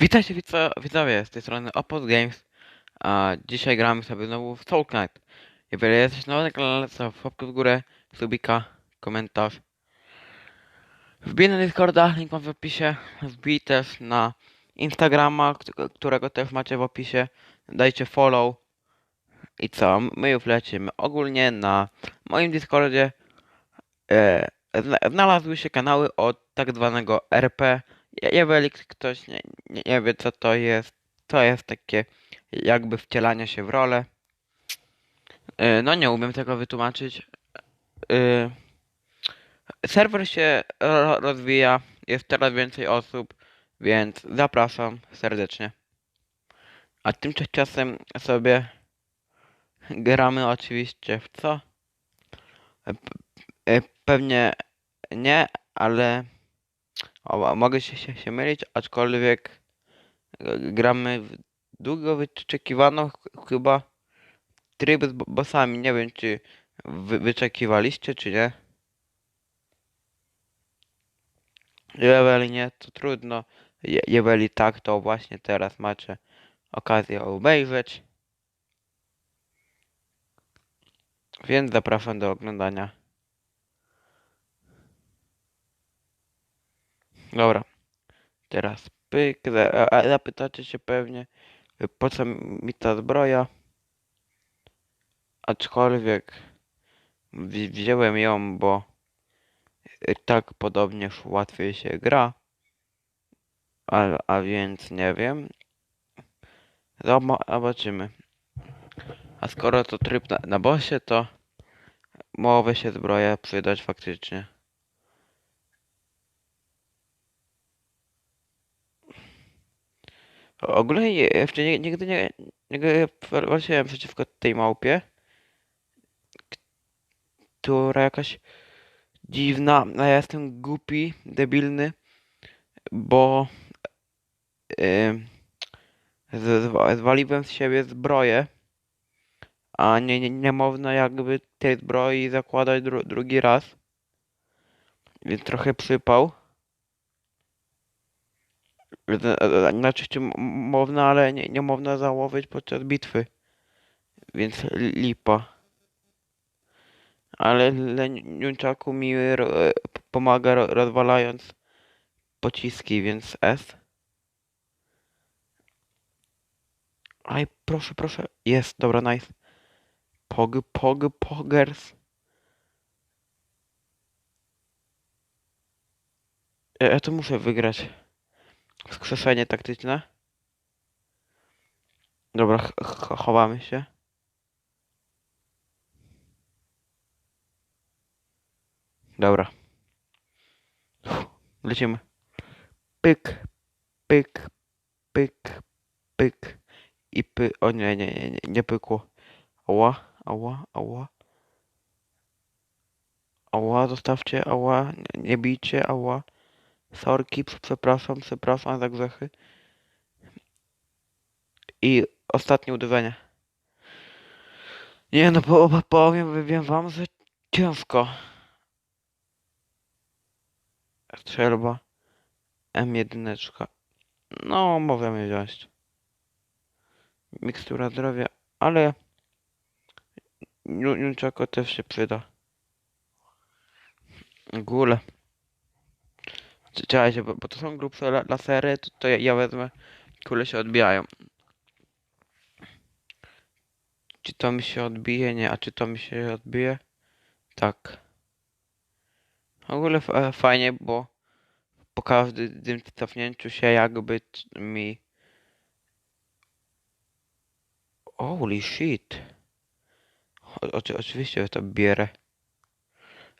Witajcie widzo, widzowie, z tej strony Opus Games, a dzisiaj gramy sobie znowu w Soul Knight. Jeżeli jesteś nowy na kanale, to łapkę w górę, subika, komentarz. Wbij na Discorda, link mam w opisie, wbij też na Instagrama, kt- którego też macie w opisie, dajcie follow. I co, my już lecimy. Ogólnie na moim Discordzie e, zna- znalazły się kanały od tak zwanego RP. Je- Jeżeli ktoś nie, nie, nie wie co to jest, to jest takie jakby wcielanie się w rolę. E, No nie umiem tego wytłumaczyć. E, Serwer się ro- rozwija, jest coraz więcej osób, więc zapraszam serdecznie. A tymczasem sobie gramy oczywiście w co? E, Pewnie nie, ale o, mogę się, się, się mylić, aczkolwiek e, gramy w długo wyczekiwaną ch- chyba tryb z bo- bossami. Nie wiem, czy wy, wyczekiwaliście, czy nie. Jeżeli nie, to trudno. Je, jeżeli tak, to właśnie teraz macie okazję obejrzeć. Więc zapraszam do oglądania. Dobra. Teraz pyk. a- Zapytacie się pewnie, y, po co mi ta zbroja. Aczkolwiek wzi- wziąłem ją, bo y, tak podobnież łatwiej się gra. A, a więc nie wiem. Zoba- Zobaczymy. A skoro to tryb na, na bossie, to mogłoby się zbroja przydać faktycznie. Ogólnie nie- nigdy nie, nigdy walczyłem przeciwko tej małpie, która jakaś dziwna, a ja jestem głupi, debilny, bo yy, zwaliłem z siebie zbroję, a nie, nie, nie można jakby tej zbroi zakładać dru, drugi raz, więc trochę przypał. Z- e, Znaczy, czy można, ale nie, nie można załowić podczas bitwy, więc lipa. Ale Leniunczaku mi p- pomaga ro- rozwalając pociski, więc S. Aj, proszę, proszę. Jest, dobra, nice. Pog, pog, pogers. Ja, ja to muszę wygrać. Wskrzeszenie taktyczne. Dobra, ch ch chowamy się. Dobra. Lecimy. Pyk, pyk, pyk, pyk. I py... O nie, nie, nie, nie, nie pykło. Ała, ała, ała. Ała, zostawcie, ała, nie, nie bijcie, ała. Sorki, prze- przepraszam, przepraszam za grzechy. I ostatnie uderzenie. Nie no, bo, powiem, wiem wam, że ciężko. Strzelba. M1. No, możemy wziąć. Mikstura zdrowia, ale Nunchako też się przyda. Gule. Czekajcie, bo, bo to są grubsze la- lasery, to, to ja, ja wezmę. Kule się odbijają. Czy to mi się odbije? Nie. A czy to mi się odbije? Tak. W ogóle e, fajnie, bo po każdym cofnięciu się jakby mi... Holy shit. O, oczy- oczywiście to bierę.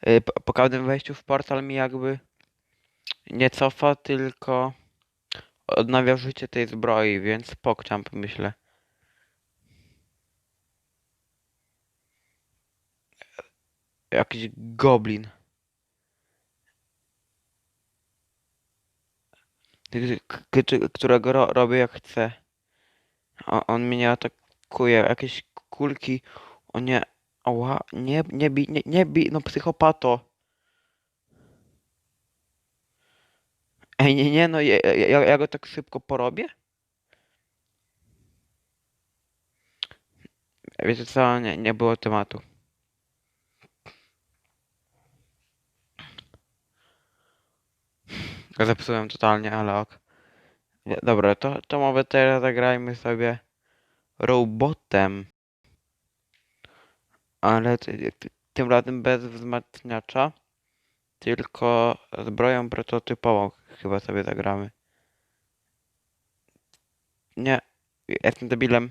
E, po każdym wejściu w portal mi jakby nie cofa, tylko odnawia życie tej zbroi, myślę. pokczam, myślę. Jakiś goblin. Którego ro, robię jak chcę. O, on mnie atakuje, jakieś kulki. O nie, ała, nie, nie bij, nie, nie no psychopato. Ej, nie, nie, no ja, ja, ja go tak szybko porobię? Wiecie co, nie, nie było tematu. Zepsułem totalnie, ale ok. Dobra, to, to może teraz zagrajmy sobie robotem. Ale ty, ty, tym razem bez wzmacniacza. Tylko zbroją prototypową chyba sobie zagramy. Nie, jestem debilem.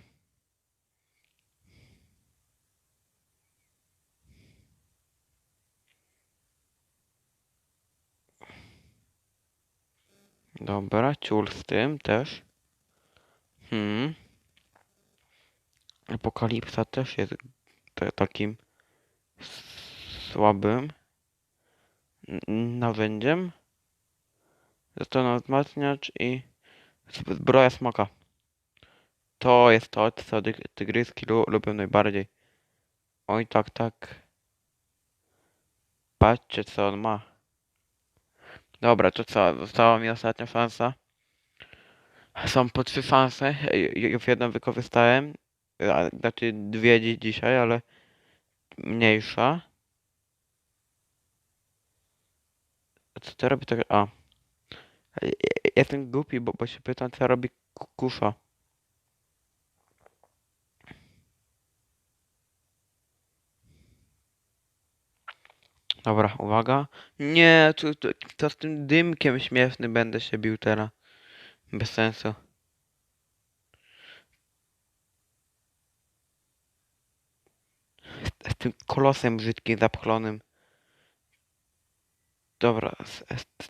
Dobra, ciul z tym też. Hmm. Apokalipsa też jest ta- takim słabym narzędziem. Zostaną wzmacniacz i zbroja smoka. To jest to, co tyg- tygryski lu lubią najbardziej. Oj, tak, tak. Patrzcie, co on ma. Dobra, to co? Została mi ostatnia szansa. Są po trzy szanse. Ju- Już jedną wykorzystałem. Znaczy dwie dzi dzisiaj, ale mniejsza. Co to robi tak? A. Jestem głupi, bo, bo się pytam, co robi ku- kusza. Dobra, uwaga. Nie, to, to, to z tym dymkiem śmieszny będę się bił teraz. Bez sensu. Z, z tym kolosem brzydkim, zapchlonym. Dobra,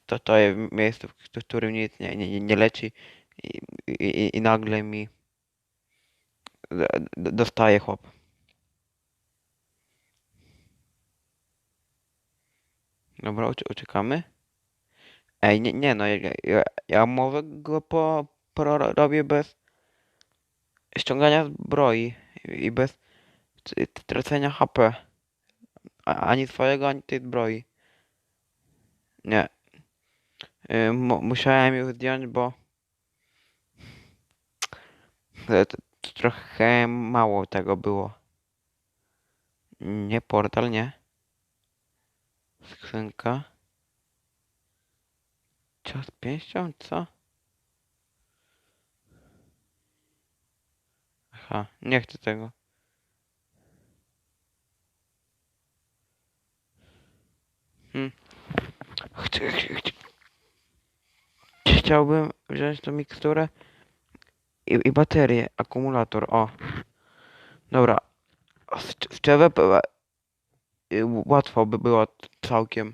to, to jest miejsce, w którym nic nie, nie, nie leci i, i, i nagle mi dostaje chłop. Dobra, ucie- uciekamy. Ej, nie, nie no, ja, ja, ja może go po, po robię bez ściągania zbroi i bez tracenia HP. Ani swojego, ani tej zbroi. Nie. Y, mu- musiałem ją zdjąć, bo to, to, trochę mało tego było. Nie portal, nie. Skrzynka. Cios pięścią, co? Aha, nie chcę tego. Hmm. Chcę, ch- ch- Chciałbym wziąć tą miksturę i, i baterię, akumulator, o. Dobra. Czego była- y, łatwo by było całkiem.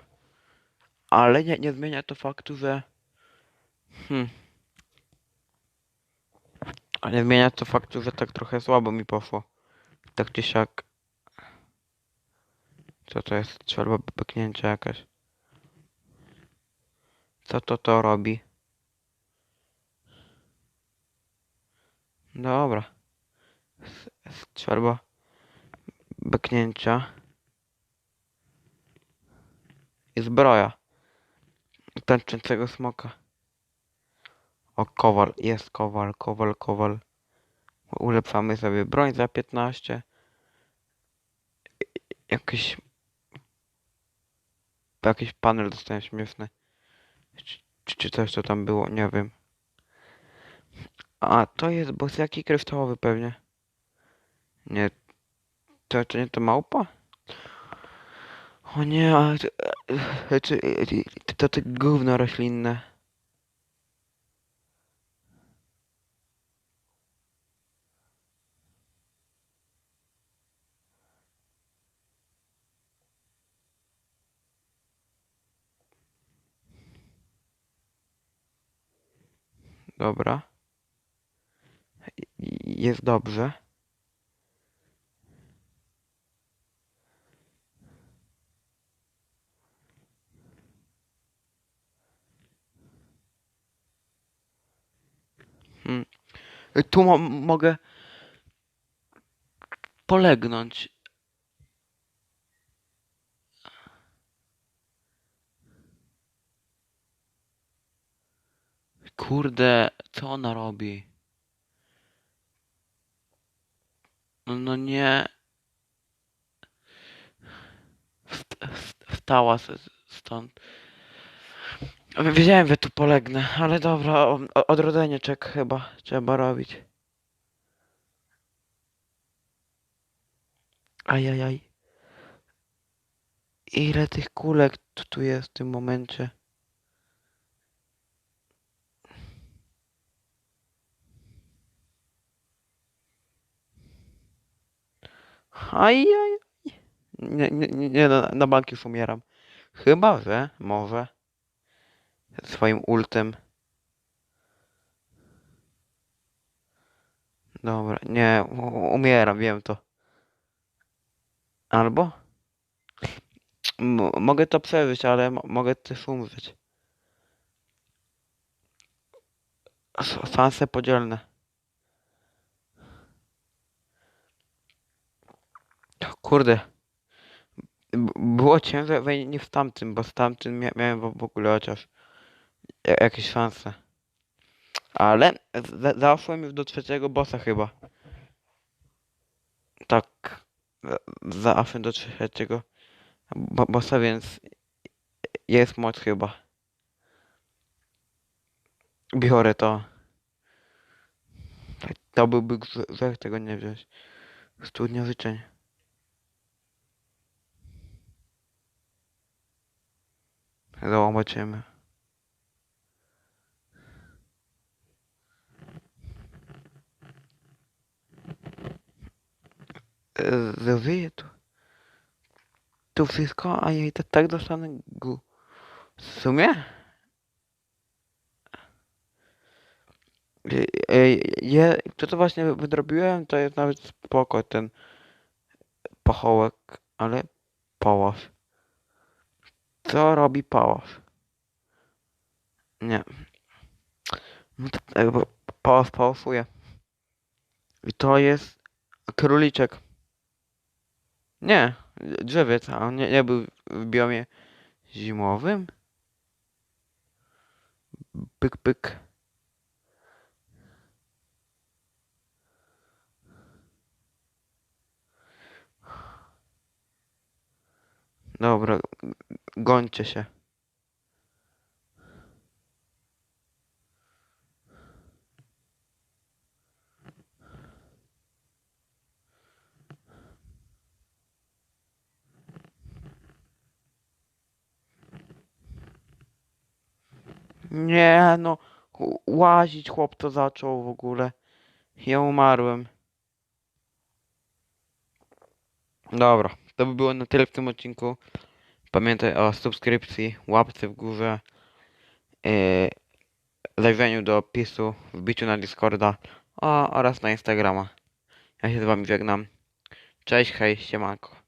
Ale nie, nie zmienia to faktu, że... Hmm. A nie zmienia to faktu, że tak trochę słabo mi poszło. Tak czy siak. Co to jest? Strzelba pyknięcia jakaś. Co to to robi? Dobra. Strzelba beknięcia. I zbroja. Tańczącego smoka. O, kowal. Jest kowal, kowal, kowal. Ulepszamy sobie broń za 15. Jakiś... Jakiś panel dostałem śmieszny. Czy, czy, coś to tam było? Nie wiem. A, to jest boss jaki kryształowy pewnie. Nie. To, to nie to małpa? O nie, ale to, e, czy, e, to, to te gówno roślinne. Dobra. Jest dobrze. Hmm. Tu mo mogę polegnąć. Kurde, co ona robi? No, no nie. Wst- wst- Wstała stąd. Wiedziałem, że tu polegnę, ale dobra, odrodzenie czek chyba trzeba robić. Ajajaj. Ile tych kulek tu, tu jest w tym momencie? Ajaj. Nie, nie, nie, na, na bank już umieram. Chyba, że może swoim ultem. Dobra, nie, umieram, wiem to. Albo? M mogę to przeżyć, ale mo mogę też umrzeć. Szanse podzielne. Kurde. Było ciężej niż w tamtym, bo z tamtym mia miałem w ogóle chociaż ja jakieś szanse. Ale z zaszłem już do trzeciego bossa chyba. Tak. Z zaszłem do trzeciego bo bossa, więc jest moc chyba. Biorę to. To byłby grze grzech tego nie wziąć. Studnia życzeń. Zobaczymy. Zawyję tu. Tu wszystko, a ja i tak, tak dostanę gu. W sumie? Ej, ja, to co właśnie wydrobiłem, to jest nawet spoko ten pachołek, ale paław. Co robi paław? Nie. No to jakby paław pałafuje. I to jest króliczek. Nie, drzewiec, a on nie, nie był w biomie zimowym? Pyk, pyk. Dobra, gońcie się. Nie no, łazić chłop to zaczął w ogóle. Ja umarłem. Dobra, to by było na tyle w tym odcinku. Pamiętaj o subskrypcji, łapce w górze, yy, zajrzeniu do opisu, wbiciu na Discorda o, oraz na Instagrama. Ja się z wami żegnam. Cześć, hej, siemanko.